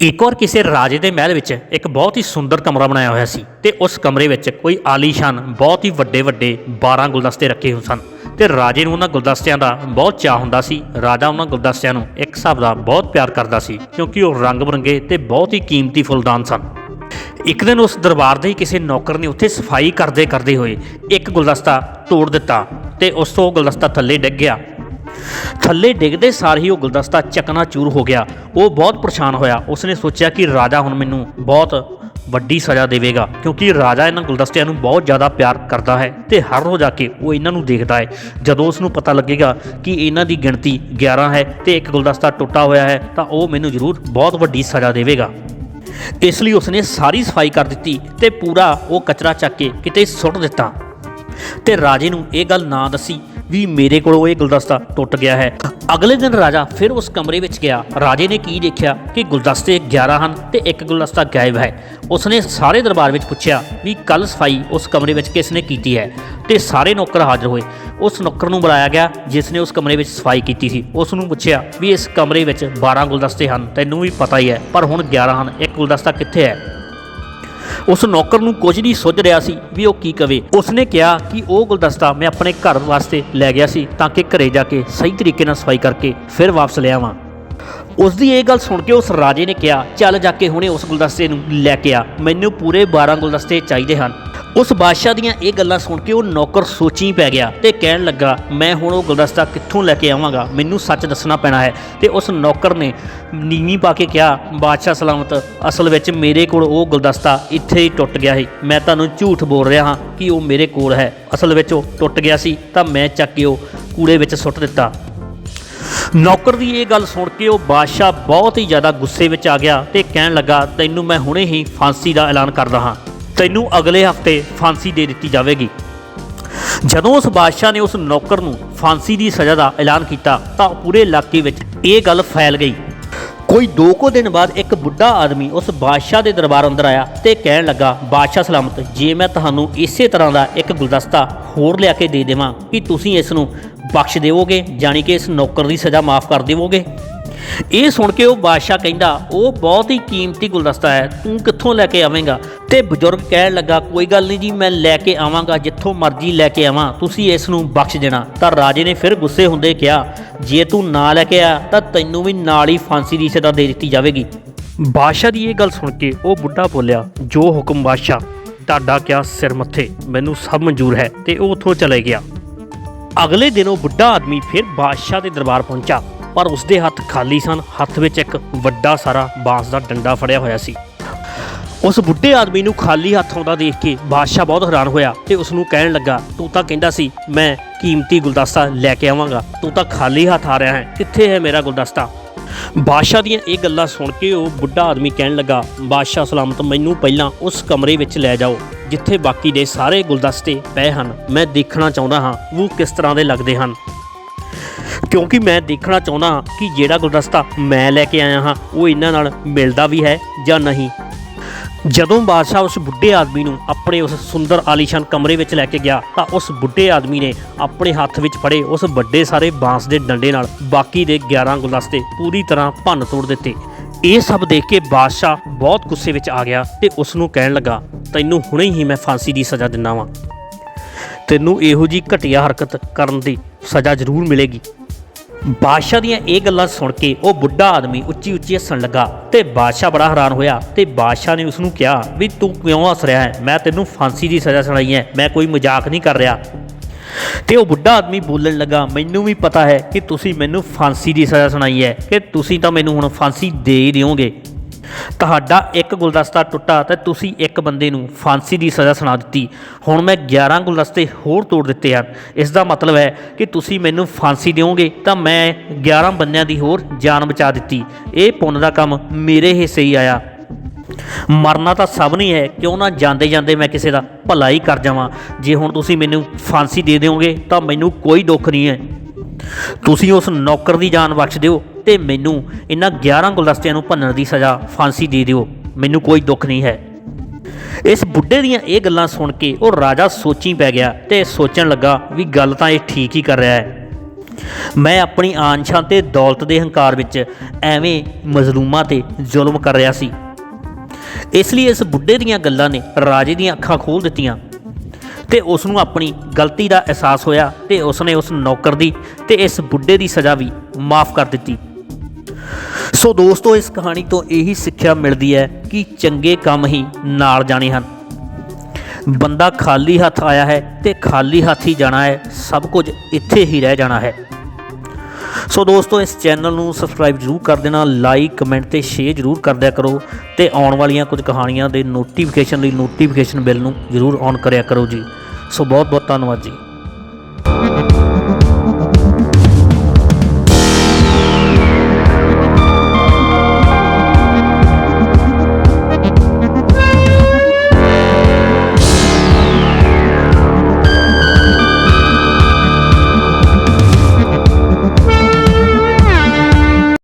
ਇੱਕ ਵਾਰ ਕਿਸੇ ਰਾਜੇ ਦੇ ਮਹਿਲ ਵਿੱਚ ਇੱਕ ਬਹੁਤ ਹੀ ਸੁੰਦਰ ਕਮਰਾ ਬਣਾਇਆ ਹੋਇਆ ਸੀ ਤੇ ਉਸ ਕਮਰੇ ਵਿੱਚ ਕੋਈ ਆਲੀਸ਼ਾਨ ਬਹੁਤ ਹੀ ਵੱਡੇ ਵੱਡੇ 12 ਗੁਲਦਸਤੇ ਰੱਖੇ ਹੋਏ ਸਨ ਤੇ ਰਾਜੇ ਨੂੰ ਉਹਨਾਂ ਗੁਲਦਸਤਿਆਂ ਦਾ ਬਹੁਤ ਚਾਹ ਹੁੰਦਾ ਸੀ, ਰਾਜਾ ਉਹਨਾਂ ਗੁਲਦਸਤਿਆਂ ਨੂੰ ਇੱਕ ਹਿਸਾਬ ਦਾ ਬਹੁਤ ਪਿਆਰ ਕਰਦਾ ਸੀ ਕਿਉਂਕਿ ਉਹ ਰੰਗ ਬਰੰਗੇ ਤੇ ਬਹੁਤ ਹੀ ਕੀਮਤੀ ਫੁੱਲਦਾਨ ਸਨ। ਇੱਕ ਦਿਨ ਉਸ ਦਰਬਾਰ ਦੇ ਹੀ ਕਿਸੇ ਨੌਕਰ ਨੇ ਉੱਥੇ ਸਫ਼ਾਈ ਕਰਦੇ ਕਰਦੇ ਹੋਏ ਇੱਕ ਗੁਲਦਸਤਾ ਤੋੜ ਦਿੱਤਾ ਤੇ ਉਸ ਤੋਂ ਉਹ ਗੁਲਦਸਤਾ ਥੱਲੇ ਡਿੱਗ ਗਿਆ ਥੱਲੇ ਡਿੱਗਦੇ ਸਾਰ ਹੀ ਉਹ ਗੁਲਦਸਤਾ ਚਕਨਾਚੂਰ ਹੋ ਗਿਆ। ਉਹ ਬਹੁਤ ਪਰੇਸ਼ਾਨ ਹੋਇਆ। ਉਸਨੇ ਸੋਚਿਆ ਕਿ ਰਾਜਾ ਹੁਣ ਮੈਨੂੰ ਬਹੁਤ ਵੱਡੀ ਸਜ਼ਾ ਦੇਵੇਗਾ, ਕਿਉਂਕਿ ਰਾਜਾ ਇਹਨਾਂ ਗੁਲਦਸਤਿਆਂ ਨੂੰ ਬਹੁਤ ਜ਼ਿਆਦਾ ਪਿਆਰ ਕਰਦਾ ਹੈ ਤੇ ਹਰ ਰੋਜ਼ ਆ ਕੇ ਉਹ ਇਹਨਾਂ ਨੂੰ ਦੇਖਦਾ ਹੈ। ਜਦੋਂ ਉਸ ਨੂੰ ਪਤਾ ਲੱਗੇਗਾ ਕਿ ਇਹਨਾਂ ਦੀ ਗਿਣਤੀ 11 ਹੈ ਤੇ ਇੱਕ ਗੁਲਦਸਤਾ ਟੁੱਟਾ ਹੋਇਆ ਹੈ, ਤਾਂ ਉਹ ਮੈਨੂੰ ਜ਼ਰੂਰ ਬਹੁਤ ਵੱਡੀ ਸਜ਼ਾ ਦੇਵੇਗਾ। ਇਸ ਲਈ ਉਸਨੇ ਸਾਰੀ ਸਫ਼ਾਈ ਕਰ ਦਿੱਤੀ ਤੇ ਪੂਰਾ ਉਹ ਕਚਰਾ ਚੱਕ ਕੇ ਕਿਤੇ ਸੁੱਟ ਦਿੱਤਾ। ਤੇ ਰਾਜੇ ਨੂੰ ਇਹ ਗੱਲ ਨਾ ਦੱਸੀ ਵੀ ਮੇਰੇ ਕੋਲੋਂ ਇਹ ਗੁਲਦਸਤਾ ਟੁੱਟ ਗਿਆ ਹੈ। ਅਗਲੇ ਦਿਨ ਰਾਜਾ ਫਿਰ ਉਸ ਕਮਰੇ ਵਿੱਚ ਗਿਆ। ਰਾਜੇ ਨੇ ਕੀ ਦੇਖਿਆ? ਕਿ ਗੁਲਦਸਤੇ 11 ਹਨ ਤੇ ਇੱਕ ਗੁਲਦਸਤਾ ਗਾਇਬ ਹੈ। ਉਸਨੇ ਸਾਰੇ ਦਰਬਾਰ ਵਿੱਚ ਪੁੱਛਿਆ ਵੀ ਕੱਲ ਸਫ਼ਾਈ ਉਸ ਕਮਰੇ ਵਿੱਚ ਕਿਸ ਨੇ ਕੀਤੀ ਹੈ? ਤੇ ਸਾਰੇ ਨੌਕਰ ਹਾਜ਼ਰ ਹੋਏ। ਉਸ ਨੌਕਰ ਨੂੰ ਬੁਲਾਇਆ ਗਿਆ, ਜਿਸ ਨੇ ਉਸ ਕਮਰੇ ਵਿੱਚ ਸਫ਼ਾਈ ਕੀਤੀ ਸੀ। ਉਸ ਨੂੰ ਪੁੱਛਿਆ ਵੀ ਇਸ ਕਮਰੇ ਵਿੱਚ 12 ਗੁਲਦਸਤੇ ਹਨ, ਤੈਨੂੰ ਵੀ ਪਤਾ ਹੀ ਹੈ, ਪਰ ਹੁਣ 11 ਹਨ, ਇੱਕ ਗੁਲਦਸਤਾ ਕਿੱਥੇ ਹੈ? ਉਸ ਨੌਕਰ ਨੂੰ ਕੁਝ ਨਹੀਂ ਸੁੱਝ ਰਿਹਾ ਸੀ ਵੀ ਉਹ ਕੀ ਕਵੇ। ਉਸਨੇ ਕਿਹਾ ਕਿ ਉਹ ਗੁਲਦਸਤਾ ਮੈਂ ਆਪਣੇ ਘਰ ਵਾਸਤੇ ਲੈ ਗਿਆ ਸੀ ਤਾਂ ਕਿ ਘਰੇ ਜਾ ਕੇ ਸਹੀ ਤਰੀਕੇ ਨਾਲ ਸਫ਼ਾਈ ਕਰਕੇ ਫਿਰ ਵਾਪਸ ਲੈ ਆਵਾਂ। ਉਸ ਦੀ ਇਹ ਗੱਲ ਸੁਣ ਕੇ ਉਸ ਰਾਜੇ ਨੇ ਕਿਹਾ, ਚੱਲ ਜਾ ਕੇ ਹੁਣੇ ਉਸ ਗੁਲਦਸਤੇ ਨੂੰ ਲੈ ਕੇ ਆ। ਮੈਨੂੰ ਪੂਰੇ 12 ਗੁਲਦਸਤੇ ਚਾਹੀਦੇ ਹਨ। ਉਸ ਬਾਦਸ਼ਾਹ ਦੀਆਂ ਇਹ ਗੱਲਾਂ ਸੁਣ ਕੇ ਉਹ ਨੌਕਰ ਸੋਚੀ ਪੈ ਗਿਆ ਤੇ ਕਹਿਣ ਲੱਗਾ, ਮੈਂ ਹੁਣ ਉਹ ਗੁਲਦਸਤਾ ਕਿੱਥੋਂ ਲੈ ਕੇ ਆਵਾਂਗਾ? ਮੈਨੂੰ ਸੱਚ ਦੱਸਣਾ ਪੈਣਾ ਹੈ। ਤੇ ਉਸ ਨੌਕਰ ਨੇ ਨੀਵੀਂ ਪਾ ਕੇ ਕਿਹਾ, ਬਾਦਸ਼ਾਹ ਸਲਾਮਤ, ਅਸਲ ਵਿੱਚ ਮੇਰੇ ਕੋਲ ਉਹ ਗੁਲਦਸਤਾ ਇੱਥੇ ਹੀ ਟੁੱਟ ਗਿਆ ਸੀ। ਮੈਂ ਤੁਹਾਨੂੰ ਝੂਠ ਬੋਲ ਰਿਹਾ ਹਾਂ ਕਿ ਉਹ ਮੇਰੇ ਕੋਲ ਹੈ। ਅਸਲ ਵਿੱਚ ਉਹ ਟੁੱਟ ਗਿਆ ਸੀ, ਤਾਂ ਮੈਂ ਚੱਕ ਕੇ ਉਹ ਕੂੜੇ ਵਿੱਚ ਸੁੱਟ ਦਿੱਤਾ। ਨੌਕਰ ਦੀ ਇਹ ਗੱਲ ਸੁਣ ਕੇ ਉਹ ਬਾਦਸ਼ਾਹ ਬਹੁਤ ਹੀ ਜ਼ਿਆਦਾ ਗੁੱਸੇ ਵਿੱਚ ਆ ਗਿਆ ਤੇ ਕਹਿਣ ਲੱਗਾ, ਤੈਨੂੰ ਮੈਂ ਹੁਣੇ ਹੀ ਫਾਂਸੀ ਦਾ ਐਲਾਨ ਕਰਦਾ ਹਾਂ। ਤੈਨੂੰ ਅਗਲੇ ਹਫ਼ਤੇ ਫਾਂਸੀ ਦੇ ਦਿੱਤੀ ਜਾਵੇਗੀ। ਜਦੋਂ ਉਸ ਬਾਦਸ਼ਾਹ ਨੇ ਉਸ ਨੌਕਰ ਨੂੰ ਫਾਂਸੀ ਦੀ ਸਜ਼ਾ ਦਾ ਐਲਾਨ ਕੀਤਾ, ਤਾਂ ਪੂਰੇ ਇਲਾਕੇ ਵਿੱਚ ਇਹ ਗੱਲ ਫੈਲ ਗਈ। ਕੋਈ ਦੋ ਕੁ ਦਿਨ ਬਾਅਦ ਇੱਕ ਬੁੱਢਾ ਆਦਮੀ ਉਸ ਬਾਦਸ਼ਾਹ ਦੇ ਦਰਬਾਰ ਅੰਦਰ ਆਇਆ ਤੇ ਕਹਿਣ ਲੱਗਾ, ਬਾਦਸ਼ਾਹ ਸਲਾਮਤ, ਜੇ ਮੈਂ ਤੁਹਾਨੂੰ ਇਸੇ ਤਰ੍ਹਾਂ ਦਾ ਇੱਕ ਗੁਲਦਸਤਾ ਹੋਰ ਲਿਆ ਕੇ ਦੇ ਦੇਵਾਂ, ਕਿ ਤੁਸੀਂ ਇਸ ਨੂੰ ਬਖਸ਼ ਦੇਵੋਗੇ, ਜਾਣੀ ਕਿ ਇਸ ਨੌਕਰ ਦੀ ਸਜ਼ਾ ਮਾਫ ਕਰ ਦੇਵੋਗੇ? ਇਹ ਸੁਣ ਕੇ ਉਹ ਬਾਦਸ਼ਾਹ ਕਹਿੰਦਾ, ਉਹ ਬਹੁਤ ਹੀ ਕੀਮਤੀ ਗੁਲਦਸਤਾ ਹੈ, ਤੂੰ ਕਿੱਥੋਂ ਲੈ ਕੇ ਆਵੇਂਗਾ? ਤੇ ਬਜ਼ੁਰਗ ਕਹਿਣ ਲੱਗਾ, ਕੋਈ ਗੱਲ ਨਹੀਂ ਜੀ, ਮੈਂ ਲੈ ਕੇ ਆਵਾਂਗਾ, ਜਿੱਥੋਂ ਮਰਜ਼ੀ ਲੈ ਕੇ ਆਵਾਂ। ਤੁਸੀਂ ਇਸ ਨੂੰ ਬਖਸ਼ ਦੇਣਾ। ਤਾਂ ਰਾਜੇ ਨੇ ਫਿਰ ਗੁੱਸੇ ਹੁੰਦੇ ਕਿਹਾ, ਜੇ ਤੂੰ ਨਾ ਲੈ ਕੇ ਆ, ਤਾਂ ਤੈਨੂੰ ਵੀ ਨਾਲ ਹੀ ਫਾਂਸੀ ਦੀ ਸਜ਼ਾ ਦੇ ਦਿੱਤੀ ਜਾਵੇਗੀ। ਬਾਦਸ਼ਾਹ ਦੀ ਇਹ ਗੱਲ ਸੁਣ ਕੇ ਉਹ ਬੁੱਢਾ ਬੋਲਿਆ, ਜੋ ਹੁਕਮ ਬਾਦਸ਼ਾਹ, ਤੁਹਾਡਾ ਕਿਆ ਸਿਰ ਮੱਥੇ? ਮੈਨੂੰ ਸਭ ਮਨਜ਼ੂਰ ਹੈ। ਤੇ ਉਹ ਉੱਥੋਂ ਚਲੇ ਗਿਆ। ਅਗਲੇ ਦਿਨ ਉਹ ਬੁੱਢਾ ਆਦਮੀ ਫਿਰ ਬਾਦਸ਼ਾਹ ਦੇ ਦਰਬਾਰ ਪਹੁੰਚਾ, ਪਰ ਉਸਦੇ ਹੱਥ ਖਾਲੀ ਸਨ। ਹੱਥ ਵਿੱਚ ਇੱਕ ਵੱਡਾ ਸਾਰਾ ਬਾਂਸ ਦਾ ਡੰਡਾ ਫੜਿਆ ਹੋਇਆ ਸੀ। ਉਸ ਬੁੱਢੇ ਆਦਮੀ ਨੂੰ ਖਾਲੀ ਹੱਥ ਆਉਂਦਾ ਦੇਖ ਕੇ ਬਾਦਸ਼ਾਹ ਬਹੁਤ ਹੈਰਾਨ ਹੋਇਆ ਤੇ ਉਸ ਨੂੰ ਕਹਿਣ ਲੱਗਾ, ਤੂੰ ਤਾਂ ਕਹਿੰਦਾ ਸੀ, ਮੈਂ ਕੀਮਤੀ ਗੁਲਦਸਤਾ ਲੈ ਕੇ ਆਵਾਂਗਾ। ਤੂੰ ਤਾਂ ਖਾਲੀ ਹੱਥ ਆ ਰਿਹਾ ਹੈ। ਕਿੱਥੇ ਹੈ ਮੇਰਾ ਗੁਲਦਸਤਾ? ਬਾਦਸ਼ਾਹ ਦੀਆਂ ਇਹ ਗੱਲਾਂ ਸੁਣ ਕੇ ਉਹ ਬੁੱਢਾ ਆਦਮੀ ਕਹਿਣ ਲੱਗਾ, ਬਾਦਸ਼ਾਹ ਸਲਾਮਤ, ਮੈਨੂੰ ਪਹਿਲਾਂ ਉਸ ਕਮਰੇ ਵਿੱਚ ਲੈ ਜਾਓ, ਜਿੱਥੇ ਬਾਕੀ ਦੇ ਸਾਰੇ ਗੁਲਦਸਤੇ ਪਏ ਹਨ। ਮੈਂ ਦੇਖਣਾ ਚਾਹੁੰਦਾ ਹਾਂ ਉਹ ਕਿਸ ਤਰ੍ਹਾਂ ਦੇ ਲੱਗਦੇ ਹਨ। ਕਿਉਂਕਿ ਮੈਂ ਦੇਖਣਾ ਚਾਹੁੰਦਾ ਹਾਂ ਕਿ ਜਿਹੜਾ ਗੁਲਦਸਤਾ ਮੈਂ ਲੈ ਕੇ ਆਇਆ ਹਾਂ, ਉਹ ਇਹਨਾਂ ਨਾਲ ਮਿਲਦਾ ਵੀ ਹੈ ਜਾਂ ਨਹੀਂ। ਜਦੋਂ ਬਾਦਸ਼ਾਹ ਉਸ ਬੁੱਢੇ ਆਦਮੀ ਨੂੰ ਆਪਣੇ ਉਸ ਸੁੰਦਰ ਆਲੀਸ਼ਾਨ ਕਮਰੇ ਵਿੱਚ ਲੈ ਕੇ ਗਿਆ, ਤਾਂ ਉਸ ਬੁੱਢੇ ਆਦਮੀ ਨੇ ਆਪਣੇ ਹੱਥ ਵਿੱਚ ਫੜੇ ਉਸ ਵੱਡੇ ਸਾਰੇ ਬਾਂਸ ਦੇ ਡੰਡੇ ਨਾਲ ਬਾਕੀ ਦੇ 11 ਗੁਲਦਸਤੇ ਪੂਰੀ ਤਰ੍ਹਾਂ ਭੰਨ ਤੋੜ ਦਿੱਤੇ। ਇਹ ਸਭ ਦੇਖ ਕੇ ਬਾਦਸ਼ਾਹ ਬਹੁਤ ਗੁੱਸੇ ਵਿੱਚ ਆ ਗਿਆ ਤੇ ਉਸ ਨੂੰ ਕਹਿਣ ਲੱਗਾ, ਤੈਨੂੰ ਹੁਣੇ ਹੀ ਮੈਂ ਫਾਂਸੀ ਦੀ ਸਜ਼ਾ ਦਿੰਦਾ ਵਾਂ। ਤੈਨੂੰ ਇਹੋ ਜੀ ਘਟੀਆ ਹਰਕਤ ਕਰਨ ਦੀ ਸਜ਼ਾ ਜ਼ਰੂਰ ਮਿਲੇਗੀ। ਬਾਦਸ਼ਾਹ ਦੀਆਂ ਇਹ ਗੱਲਾਂ ਸੁਣ ਕੇ ਉਹ ਬੁੱਢਾ ਆਦਮੀ ਉੱਚੀ ਉੱਚੀ ਹੱਸਣ ਲੱਗਾ ਤੇ ਬਾਦਸ਼ਾਹ ਬੜਾ ਹੈਰਾਨ ਹੋਇਆ ਤੇ ਬਾਦਸ਼ਾਹ ਨੇ ਉਸ ਨੂੰ ਕਿਹਾ ਵੀ ਤੂੰ ਕਿਉਂ ਹੱਸ ਰਿਹਾ ਹੈ? ਮੈਂ ਤੈਨੂੰ ਫਾਂਸੀ ਦੀ ਸਜ਼ਾ ਸੁਣਾਈ ਹੈ। ਮੈਂ ਕੋਈ ਮਜ਼ਾਕ ਨਹੀਂ ਕਰ ਰਿਹਾ। ਤੇ ਉਹ ਬੁੱਢਾ ਆਦਮੀ ਬੋਲਣ ਲੱਗਾ, ਮੈਨੂੰ ਵੀ ਪਤਾ ਹੈ ਕਿ ਤੁਸੀਂ ਮੈਨੂੰ ਫਾਂਸੀ ਦੀ ਸਜ਼ਾ ਸੁਣਾਈ ਹੈ। ਕਿ ਤੁਸੀਂ ਤਾਂ ਮੈਨੂੰ ਹੁਣ ਫਾਂਸੀ ਦੇ ਹੀ ਦਿਓਗੇ। ਤੁਹਾਡਾ ਇੱਕ ਗੁਲਦਸਤਾ ਟੁੱਟਾ ਤੇ ਤੁਸੀਂ ਇੱਕ ਬੰਦੇ ਨੂੰ ਫਾਂਸੀ ਦੀ ਸਜ਼ਾ ਸੁਣਾ ਦਿੱਤੀ। ਹੁਣ ਮੈਂ 11 ਗੁਲਦਸਤੇ ਹੋਰ ਤੋੜ ਦਿੱਤੇ ਹਨ। ਇਸ ਦਾ ਮਤਲਬ ਹੈ ਕਿ ਤੁਸੀਂ ਮੈਨੂੰ ਫਾਂਸੀ ਦਿਓਗੇ ਤਾਂ ਮੈਂ 11 ਬੰਦਿਆਂ ਦੀ ਹੋਰ ਜਾਨ ਬਚਾ ਦਿੱਤੀ। ਇਹ ਪੁੰਨ ਦਾ ਕੰਮ ਮੇਰੇ ਹਿੱਸੇ ਹੀ ਆਇਆ। ਮਰਨਾ ਤਾਂ ਸਭ ਨਹੀਂ ਹੈ ਕਿਉਂ ਨਾ ਜਾਂਦੇ ਜਾਂਦੇ ਮੈਂ ਕਿਸੇ ਦਾ ਭਲਾ ਹੀ ਕਰ ਜਾਵਾਂ। ਜੇ ਹੁਣ ਤੁਸੀਂ ਮੈਨੂੰ ਫਾਂਸੀ ਦੇ ਦਿਓਗੇ ਤਾਂ ਮੈਨੂੰ ਕੋਈ ਦੁੱਖ ਨਹੀਂ ਹੈ। ਤੁਸੀਂ ਉਸ ਨੌਕਰ ਦੀ ਜਾਨ ਬਖਸ਼ ਦਿਓ। ਤੇ ਮੈਨੂੰ ਇਹਨਾਂ 11 ਗੁਲਦਸਤਿਆਂ ਨੂੰ ਭੰਨਣ ਦੀ ਸਜ਼ਾ ਫਾਂਸੀ ਦੇ ਦਿਓ। ਮੈਨੂੰ ਕੋਈ ਦੁੱਖ ਨਹੀਂ ਹੈ। ਇਸ ਬੁੱਢੇ ਦੀਆਂ ਇਹ ਗੱਲਾਂ ਸੁਣ ਕੇ ਉਹ ਰਾਜਾ ਸੋਚੀ ਪੈ ਗਿਆ ਤੇ ਸੋਚਣ ਲੱਗਾ ਵੀ ਗੱਲ ਤਾਂ ਇਹ ਠੀਕ ਹੀ ਕਰ ਰਿਹਾ ਹੈ। ਮੈਂ ਆਪਣੀ ਆਂਸ਼ਾਂ ਤੇ ਦੌਲਤ ਦੇ ਹੰਕਾਰ ਵਿੱਚ ਐਵੇਂ ਮਜ਼ਲੂਮਾਂ ਤੇ ਜ਼ੁਲਮ ਕਰ ਰਿਹਾ ਸੀ। ਇਸ ਲਈ ਇਸ ਬੁੱਢੇ ਦੀਆਂ ਗੱਲਾਂ ਨੇ ਰਾਜੇ ਦੀਆਂ ਅੱਖਾਂ ਖੋਲ ਦਿੱਤੀਆਂ ਤੇ ਉਸ ਨੂੰ ਆਪਣੀ ਗਲਤੀ ਦਾ ਅਹਿਸਾਸ ਹੋਇਆ ਤੇ ਉਸ ਨੇ ਉਸ ਨੌਕਰ ਦੀ ਤੇ ਇਸ ਬੁੱਢੇ ਦੀ ਸਜ਼ਾ ਵੀ ਮਾਫ ਕਰ ਦਿੱਤੀ। ਸੋ ਦੋਸਤੋ, ਇਸ ਕਹਾਣੀ ਤੋਂ ਇਹੀ ਸਿੱਖਿਆ ਮਿਲਦੀ ਹੈ ਕਿ ਚੰਗੇ ਕੰਮ ਹੀ ਨਾਲ ਜਾਣੇ ਹਨ। ਬੰਦਾ ਖਾਲੀ ਹੱਥ ਆਇਆ ਹੈ ਤੇ ਖਾਲੀ ਹੱਥ ਹੀ ਜਾਣਾ ਹੈ, ਸਭ ਕੁਝ ਇੱਥੇ ਹੀ ਰਹਿ ਜਾਣਾ ਹੈ। ਸੋ ਦੋਸਤੋ, ਇਸ ਚੈਨਲ ਨੂੰ ਸਬਸਕ੍ਰਾਈਬ ਜਰੂਰ ਕਰ ਦੇਣਾ ਲਾਈਕ ਕਮੈਂਟ ਤੇ ਸ਼ੇਅਰ ਜਰੂਰ ਕਰਦਿਆ ਕਰੋ ਤੇ ਆਉਣ ਵਾਲੀਆਂ ਕੁਝ ਕਹਾਣੀਆਂ ਦੇ ਨੋਟੀਫਿਕੇਸ਼ਨ ਲਈ ਨੋਟੀਫਿਕੇਸ਼ਨ ਬੈਲ ਨੂੰ ਜਰੂਰ ਔਨ ਕਰਿਆ ਕਰੋ ਜੀ। ਸੋ ਬਹੁਤ ਬਹੁਤ ਧੰਨਵਾਦ ਜੀ।